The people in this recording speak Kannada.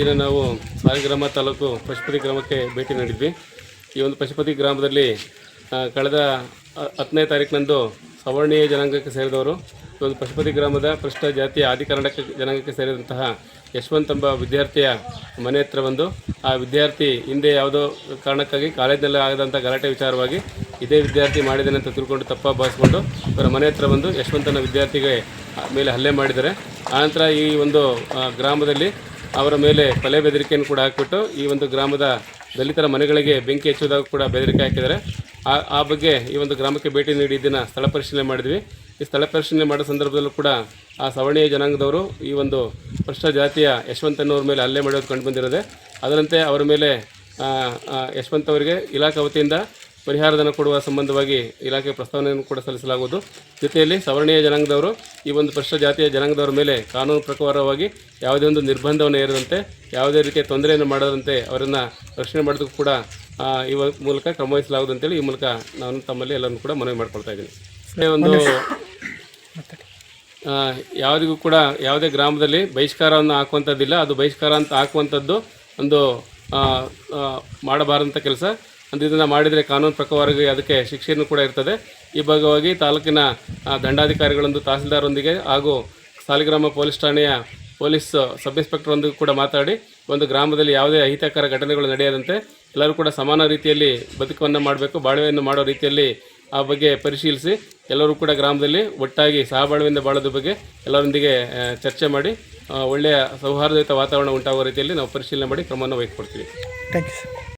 ದಿನ ನಾವು ಸಾಲಿಗ್ರಾಮ ತಾಲೂಕು ಪಶುಪತಿ ಗ್ರಾಮಕ್ಕೆ ಭೇಟಿ ನೀಡಿದ್ವಿ. ಈ ಒಂದು ಪಶುಪತಿ ಗ್ರಾಮದಲ್ಲಿ ಕಳೆದ ಹತ್ತನೇ ತಾರೀಕಿನಂದು ಸವರ್ಣೀಯ ಜನಾಂಗಕ್ಕೆ ಸೇರಿದವರು. ಈ ಒಂದು ಪಶುಪತಿ ಗ್ರಾಮದ ಪೃಷ್ಠ ಜಾತಿಯ ಆದಿ ಜನಾಂಗಕ್ಕೆ ಸೇರಿದಂತಹ ಯಶವಂತ್ ಎಂಬ ವಿದ್ಯಾರ್ಥಿಯ ಮನೆ ಹತ್ರ ಬಂದು, ಆ ವಿದ್ಯಾರ್ಥಿ ಹಿಂದೆ ಯಾವುದೋ ಕಾರಣಕ್ಕಾಗಿ ಕಾಲೇಜಿನಲ್ಲಿ ಆಗದಂಥ ಗಲಾಟೆ ವಿಚಾರವಾಗಿ ಇದೇ ವಿದ್ಯಾರ್ಥಿ ಮಾಡಿದ್ದಾನೆ ಅಂತ ತಿಳ್ಕೊಂಡು ತಪ್ಪ ಭಾವಿಸ್ಕೊಂಡು ಇವರ ಮನೆ ಹತ್ರ ಬಂದು ಯಶವಂತನ ವಿದ್ಯಾರ್ಥಿಗೆ ಮೇಲೆ ಹಲ್ಲೆ ಮಾಡಿದ್ದಾರೆ. ಆನಂತರ ಈ ಒಂದು ಗ್ರಾಮದಲ್ಲಿ ಅವರ ಮೇಲೆ ಕೊಲೆ ಬೆದರಿಕೆಯನ್ನು ಕೂಡ ಹಾಕಿಬಿಟ್ಟು ಈ ಒಂದು ಗ್ರಾಮದ ದಲಿತರ ಮನೆಗಳಿಗೆ ಬೆಂಕಿ ಹಚ್ಚುವುದಾಗ ಕೂಡ ಬೆದರಿಕೆ ಹಾಕಿದ್ದಾರೆ. ಆ ಆ ಬಗ್ಗೆ ಈ ಒಂದು ಗ್ರಾಮಕ್ಕೆ ಭೇಟಿ ನೀಡಿ ಇದನ್ನು ಸ್ಥಳ ಪರಿಶೀಲನೆ ಮಾಡಿದ್ವಿ. ಈ ಸ್ಥಳ ಪರಿಶೀಲನೆ ಮಾಡೋ ಸಂದರ್ಭದಲ್ಲೂ ಕೂಡ ಆ ಸವರ್ಣೀಯ ಜನಾಂಗದವರು ಈ ಒಂದು ಪೃಷ್ಠ ಜಾತಿಯ ಯಶವಂತನವ್ರ ಮೇಲೆ ಹಲ್ಲೆ ಮಾಡೋದು ಕಂಡು ಬಂದಿರೋದೆ. ಅದರಂತೆ ಅವರ ಮೇಲೆ ಯಶವಂತ ಯಶವಂತ್ ಅವರಿಗೆ ಇಲಾಖೆ ವತಿಯಿಂದ ಪರಿಹಾರಧನ ಕೊಡುವ ಸಂಬಂಧವಾಗಿ ಇಲಾಖೆ ಪ್ರಸ್ತಾವನೆಯನ್ನು ಕೂಡ ಸಲ್ಲಿಸಲಾಗುವುದು. ಜೊತೆಯಲ್ಲಿ ಸವರ್ಣೀಯ ಜನಾಂಗದವರು ಈ ಒಂದು ಪರಿಶಿಷ್ಟ ಜಾತಿಯ ಜನಾಂಗದವರ ಮೇಲೆ ಕಾನೂನು ಪ್ರಕಾರವಾಗಿ ಯಾವುದೇ ಒಂದು ನಿರ್ಬಂಧವನ್ನು ಏರದಂತೆ ಯಾವುದೇ ರೀತಿಯ ತೊಂದರೆಯನ್ನು ಮಾಡದಂತೆ ಅವರನ್ನು ರಕ್ಷಣೆ ಮಾಡೋದಕ್ಕೂ ಕೂಡ ಈ ಮೂಲಕ ಕ್ರಮ ವಹಿಸಲಾಗುವುದಂತೇಳಿ ಈ ಮೂಲಕ ನಾನು ತಮ್ಮಲ್ಲಿ ಎಲ್ಲರನ್ನು ಕೂಡ ಮನವಿ ಮಾಡ್ಕೊಳ್ತಾ ಇದ್ದೀನಿ. ಇದೇ ಒಂದು ಯಾವುದಿಗೂ ಕೂಡ ಯಾವುದೇ ಗ್ರಾಮದಲ್ಲಿ ಬಹಿಷ್ಕಾರವನ್ನು ಹಾಕುವಂಥದ್ದಿಲ್ಲ. ಅದು ಬಹಿಷ್ಕಾರ ಅಂತ ಹಾಕುವಂಥದ್ದು ಒಂದು ಮಾಡಬಾರದಂಥ ಕೆಲಸ. ಅಂತ ಇದನ್ನು ಮಾಡಿದರೆ ಕಾನೂನು ಪ್ರಕಾರವಾಗಿ ಅದಕ್ಕೆ ಶಿಕ್ಷೆಯನ್ನು ಕೂಡ ಇರ್ತದೆ. ಈ ಭಾಗವಾಗಿ ತಾಲೂಕಿನ ದಂಡಾಧಿಕಾರಿಗಳೊಂದು ತಹಸೀಲ್ದಾರೊಂದಿಗೆ ಹಾಗೂ ಸಾಲಿಗ್ರಾಮ ಪೊಲೀಸ್ ಠಾಣೆಯ ಪೊಲೀಸ್ ಸಬ್ ಇನ್ಸ್ಪೆಕ್ಟರ್ ಒಂದಿಗೂ ಕೂಡ ಮಾತಾಡಿ, ಒಂದು ಗ್ರಾಮದಲ್ಲಿ ಯಾವುದೇ ಅಹಿತಕರ ಘಟನೆಗಳು ನಡೆಯದಂತೆ ಎಲ್ಲರೂ ಕೂಡ ಸಮಾನ ರೀತಿಯಲ್ಲಿ ಬದುಕನ್ನು ಮಾಡಬೇಕು, ಬಾಳ್ವೆಯನ್ನು ಮಾಡೋ ರೀತಿಯಲ್ಲಿ ಆ ಬಗ್ಗೆ ಪರಿಶೀಲಿಸಿ, ಎಲ್ಲರೂ ಕೂಡ ಗ್ರಾಮದಲ್ಲಿ ಒಟ್ಟಾಗಿ ಸಹಬಾಳ್ವೆಯಿಂದ ಬಾಳೋದ್ರ ಬಗ್ಗೆ ಎಲ್ಲರೊಂದಿಗೆ ಚರ್ಚೆ ಮಾಡಿ ಒಳ್ಳೆಯ ಸೌಹಾರ್ದಯುತ ವಾತಾವರಣ ಉಂಟಾಗುವ ರೀತಿಯಲ್ಲಿ ನಾವು ಪರಿಶೀಲನೆ ಮಾಡಿ ಕ್ರಮವನ್ನು ವಹಿಸ್ಕೊಡ್ತೀವಿ. Thank you